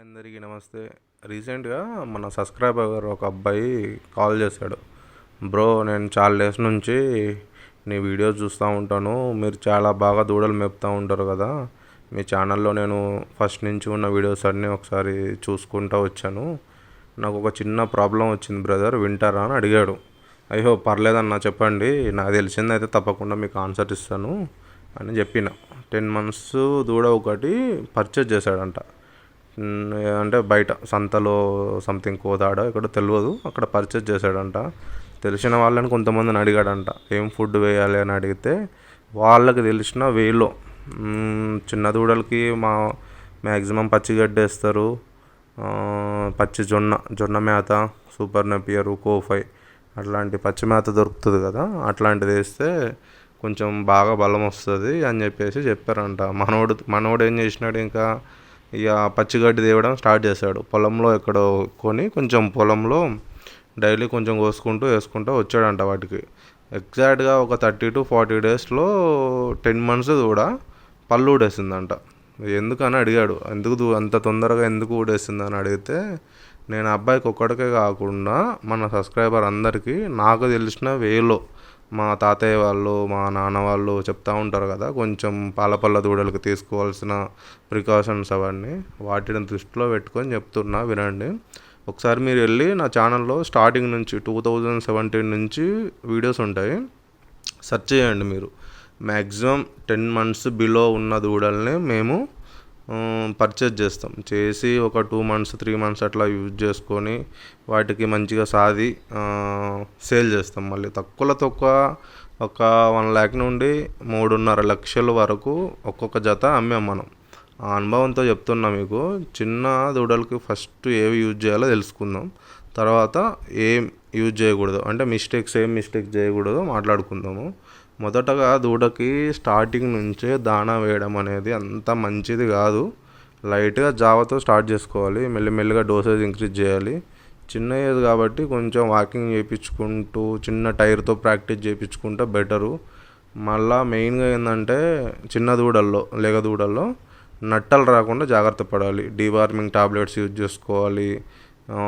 అందరికీ నమస్తే. రీసెంట్గా మన సబ్స్క్రైబర్ ఒక అబ్బాయి కాల్ చేశాడు. బ్రో నేను చాలా డేస్ నుంచి నీ వీడియోస్ చూస్తూ ఉంటాను. మీరు చాలా బాగా దూడలు మేపుతూ ఉంటారు కదా. మీ ఛానల్లో నేను ఫస్ట్ నుంచి ఉన్న వీడియోస్ అన్నీ ఒకసారి చూసుకుంటూ వచ్చాను. నాకు ఒక చిన్న ప్రాబ్లం వచ్చింది బ్రదర్. వింటారా? అని అడిగాడు. అయ్యో పర్లేదన్నా చెప్పండి. నాకు తెలిసిందైతే తప్పకుండా మీకు ఆన్సర్ ఇస్తాను అని చెప్పిన. టెన్ మంత్స్ దూడ ఒకటి పర్చేజ్ చేశాడంట. అంటే బయట సంతలో సంథింగ్ కోదాడ ఇక్కడ తెలియదు అక్కడ పర్చేజ్ చేశాడంట. తెలిసిన వాళ్ళని కొంతమందిని అడిగాడంట. ఏం ఫుడ్ వేయాలి అని అడిగితే వాళ్ళకి తెలిసిన వేలో. చిన్న దూడలకి మా మ్యాక్సిమం పచ్చిగడ్డి వేస్తారు. పచ్చి జొన్న జొన్న మేత సూపర్ నెపియరు కోఫై అట్లాంటి పచ్చి మేత దొరుకుతుంది కదా అట్లాంటిది వేస్తే కొంచెం బాగా బలం వస్తుంది అని చెప్పేసి చెప్పారంట. మనోడు మనోడు ఏం చేసినాడు ఇంకా? ఇక పచ్చిగడ్డి తేవడం స్టార్ట్ చేశాడు. పొలంలో ఎక్కడో కొని కొంచెం పొలంలో డైలీ కొంచెం కోసుకుంటూ వేసుకుంటూ వచ్చాడంట వాటికి. ఎగ్జాక్ట్గా ఒక థర్టీ టు ఫార్టీ డేస్లో టెన్ మంత్స్ కూడా పళ్ళు ఊడేసిందంట. ఎందుకని అడిగాడు. ఎందుకు అంత తొందరగా ఎందుకు ఊడేసింది అని అడిగితే నేను అబ్బాయికి ఒక్కడికే కాకుండా మన సబ్స్క్రైబర్ అందరికీ నాకు తెలిసిన వేలో మా తాతయ్య వాళ్ళు మా నాన్న వాళ్ళు చెప్తూ ఉంటారు కదా కొంచెం పాలపల్ల దూడలకు తీసుకోవాల్సిన ప్రికాషన్స్ అవన్నీ వాటిని దృష్టిలో పెట్టుకొని చెప్తున్నా వినండి. ఒకసారి మీరు వెళ్ళి నా ఛానల్లో స్టార్టింగ్ నుంచి టూ థౌజండ్ సెవెంటీన్ నుంచి వీడియోస్ ఉంటాయి. సెర్చ్ చేయండి మీరు. మ్యాక్సిమం టెన్ మంత్స్ బిలో ఉన్న దూడల్ని మేము పర్చేజ్ చేస్తాం. చేసి ఒక టూ మంత్స్ త్రీ మంత్స్ అట్లా యూజ్ చేసుకొని వాటికి మంచిగా సాది సేల్ చేస్తాం. మళ్ళీ తక్కువలో తక్కువ ఒక వన్ ల్యాక్ నుండి మూడున్నర లక్షల వరకు ఒక్కొక్క జత అమ్మాం మనం. ఆ అనుభవంతో చెప్తున్నా మీకు చిన్న దూడలకి ఫస్ట్ ఏవి యూజ్ చేయాలో తెలుసుకుందాం. తర్వాత ఏం యూజ్ చేయకూడదు. అంటే మిస్టేక్స్ ఏం మిస్టేక్ చేయకూడదో మాట్లాడుకుందాము. మొదటగా దూడకి స్టార్టింగ్ నుంచే దాణా వేయడం అనేది అంత మంచిది కాదు. లైట్గా జావతో స్టార్ట్ చేసుకోవాలి. మెల్లిమెల్లిగా డోసేజ్ ఇంక్రీజ్ చేయాలి. చిన్న ఏజ్ కాబట్టి కొంచెం వాకింగ్ చేయించుకుంటూ చిన్న టైర్తో ప్రాక్టీస్ చేయించుకుంటే బెటరు మళ్ళా మెయిన్గా ఏంటంటే చిన్న దూడల్లో లేగ దూడల్లో నట్టలు రాకుండా జాగ్రత్త పడాలి. డీవార్మింగ్ టాబ్లెట్స్ యూజ్ చేసుకోవాలి.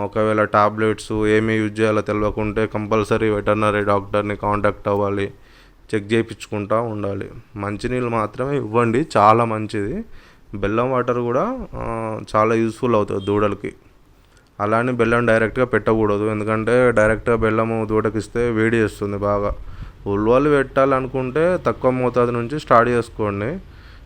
ఒకవేళ టాబ్లెట్స్ ఏమి యూజ్ చేయాలో తెలియకుంటే కంపల్సరీ వెటర్నరీ డాక్టర్ని కాంటాక్ట్ అవ్వాలి. చెక్ చేయించుకుంటూ ఉండాలి. మంచినీళ్ళు మాత్రమే ఇవ్వండి. చాలా మంచిది. బెల్లం వాటర్ కూడా చాలా యూస్ఫుల్ అవుతుంది దూడలకి. అలానే బెల్లం డైరెక్ట్గా పెట్టకూడదు. ఎందుకంటే డైరెక్ట్గా బెల్లము దూడకి ఇస్తే వేడి చేస్తుంది బాగా. ఉల్వాలు పెట్టాలనుకుంటే తక్కువ మోతాదు నుంచి స్టార్ట్ చేసుకోండి.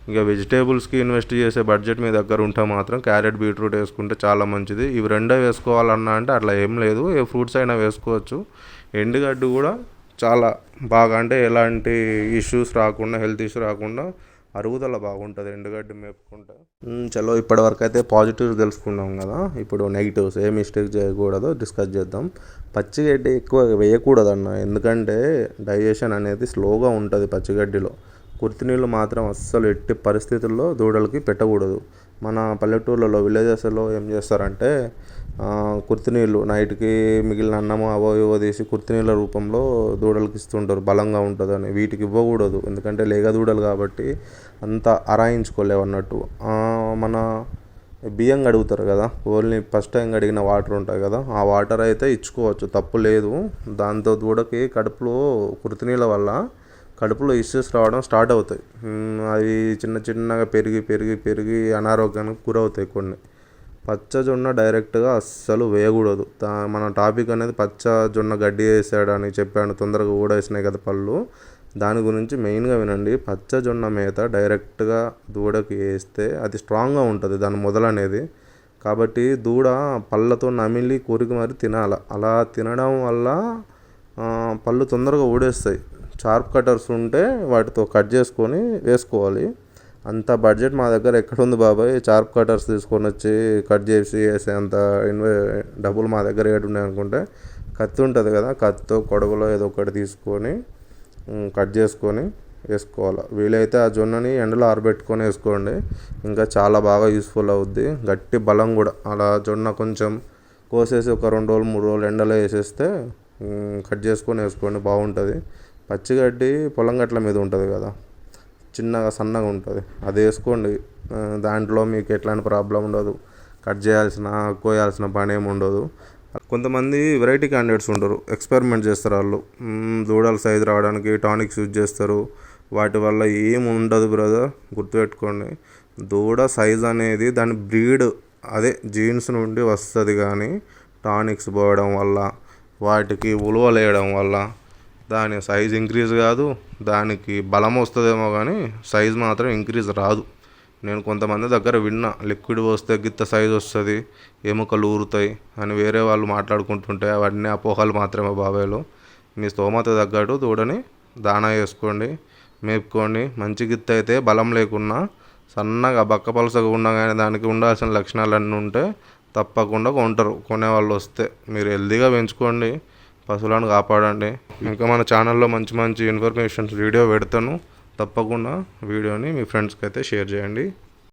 ఇంకా వెజిటేబుల్స్కి ఇన్వెస్ట్ చేసే బడ్జెట్ మీ దగ్గర ఉంటే మాత్రం క్యారెట్ బీట్రూట్ వేసుకుంటే చాలా మంచిది. ఇవి రెండే వేసుకోవాలన్నా అంటే అట్లా ఏం లేదు. ఏ ఫ్రూట్స్ అయినా వేసుకోవచ్చు. ఎండుగడ్డి కూడా చాలా బాగా అంటే ఎలాంటి ఇష్యూస్ రాకుండా హెల్త్ ఇష్యూ రాకుండా అరుగుదల బాగుంటుంది ఎండుగడ్డి మేపుకుంటే. చలో ఇప్పటివరకు అయితే పాజిటివ్స్ తెలుసుకున్నాం కదా. ఇప్పుడు నెగిటివ్స్ ఏ మిస్టేక్ చేయకూడదో డిస్కస్ చేద్దాం. పచ్చిగడ్డి ఎక్కువ వేయకూడదు అన్న ఎందుకంటే డైజెషన్ అనేది స్లోగా ఉంటుంది పచ్చిగడ్డిలో కుర్తి నీళ్ళు మాత్రం అస్సలు ఎట్టి పరిస్థితుల్లో దూడలకి పెట్టకూడదు. మన పల్లెటూర్లలో విలేజెస్లో ఏం చేస్తారంటే నీళ్ళు నైట్కి మిగిలిన అన్నము అవో ఇవో తీసి కుర్తినీళ్ళ రూపంలో దూడలకు ఇస్తుంటారు. బలంగా ఉంటుందని. వీటికి ఇవ్వకూడదు. ఎందుకంటే లేగ దూడలు కాబట్టి అంత అరాయించుకోలేవు అన్నట్టు. మన బియ్యం కడుగుతారు కదా. ఓన్లీ ఫస్ట్ టైం కడిగిన వాటర్ ఉంటాయి కదా. ఆ వాటర్ అయితే ఇచ్చుకోవచ్చు. తప్పు లేదు. దాంతో దూడకి కడుపులో కుర్తి నీళ్ళ వల్ల కడుపులో ఇష్యూస్ రావడం స్టార్ట్ అవుతాయి. అవి చిన్న చిన్నగా పెరిగి పెరిగి పెరిగి అనారోగ్యానికి గురవుతాయి కొన్ని. పచ్చజొన్న డైరెక్ట్గా అస్సలు వేయకూడదు. మన టాపిక్ అనేది పచ్చ జొన్న గడ్డి వేసాడని చెప్పాను. తొందరగా ఊడేసినాయి కదా పళ్ళు. దాని గురించి మెయిన్గా వినండి. పచ్చజొన్న మేత డైరెక్ట్గా దూడకి వేస్తే అది స్ట్రాంగ్గా ఉంటుంది దాని మొదలనేది కాబట్టి దూడ పళ్ళతో నమిలి కోరిక మరి తినాల. అలా తినడం వల్ల పళ్ళు తొందరగా ఊడేస్తాయి. షార్ప్ కటర్స్ ఉంటే వాటితో కట్ చేసుకొని వేసుకోవాలి. అంత బడ్జెట్ మా దగ్గర ఎక్కడ ఉంది బాబాయ్? షార్ప్ కటర్స్ తీసుకొని వచ్చి కట్ చేసి వేసే అంత ఇన్వే డబ్బులు మా దగ్గర ఏడున్నాయి అనుకుంటే కత్తి ఉంటుంది కదా కత్తో కొడవలో ఏదో ఒకటి తీసుకొని కట్ చేసుకొని వేసుకోవాలి. వీలైతే ఆ జొన్నని ఎండలో ఆరబెట్టుకొని వేసుకోండి. ఇంకా చాలా బాగా యూస్ఫుల్ అవుద్ది. గట్టి బలం కూడా. అలా జొన్న కొంచెం కోసేసి ఒక రెండు రోజులు మూడు రోజులు ఎండలో వేసేస్తే కట్ చేసుకొని వేసుకోండి. బాగుంటుంది. పచ్చిగడ్డి పొలం గట్ల మీద ఉంటుంది కదా. చిన్నగా సన్నగా ఉంటుంది. అది వేసుకోండి. దాంట్లో మీకు ఎట్లాంటి ప్రాబ్లం ఉండదు. కట్ చేయాల్సిన కోయాల్సిన పని ఏమి ఉండదు. కొంతమంది వెరైటీ క్యాండిడేట్స్ ఉంటారు. ఎక్స్పెరిమెంట్ చేస్తారు వాళ్ళు. దూడల సైజు రావడానికి టానిక్స్ యూజ్ చేస్తారు. వాటి వల్ల ఏం ఉండదు బ్రదర్ గుర్తుపెట్టుకోండి. దూడ సైజ్ అనేది దాని బ్రీడ్ అదే జీన్స్ నుండి వస్తుంది కానీ టానిక్స్ పోయడం వల్ల వాటికి ఉలవలేయడం వల్ల దాని సైజ్ ఇంక్రీజ్ కాదు దానికి బలం వస్తుందేమో కానీ సైజ్ మాత్రం ఇంక్రీజ్ రాదు. నేను కొంతమంది దగ్గర విన్నా లిక్విడ్ పోస్తే గిత్త సైజ్ వస్తుంది ఎముకలు ఊరుతాయి అని వేరే వాళ్ళు మాట్లాడుకుంటుంటే అవన్నీ అపోహలు మాత్రమే బాబాయ్లో. మీ స్తోమత తగ్గట్టు దూడని దానా వేసుకోండి మేపుకోండి. మంచి గిత్త అయితే బలం లేకున్నా సన్నగా బక్క పలసగా ఉన్నా కానీ దానికి ఉండాల్సిన లక్షణాలు అన్నీ ఉంటే తప్పకుండా కొంటారు. కొనేవాళ్ళు వస్తే మీరు హెల్తీగా పెంచుకోండి. పశువులను కాపాడండి. ఇంకా మన ఛానల్లో మంచి మంచి ఇన్ఫర్మేషన్స్ వీడియో పెడతాను. తప్పకుండా వీడియోని మీ ఫ్రెండ్స్కి అయితే షేర్ చేయండి.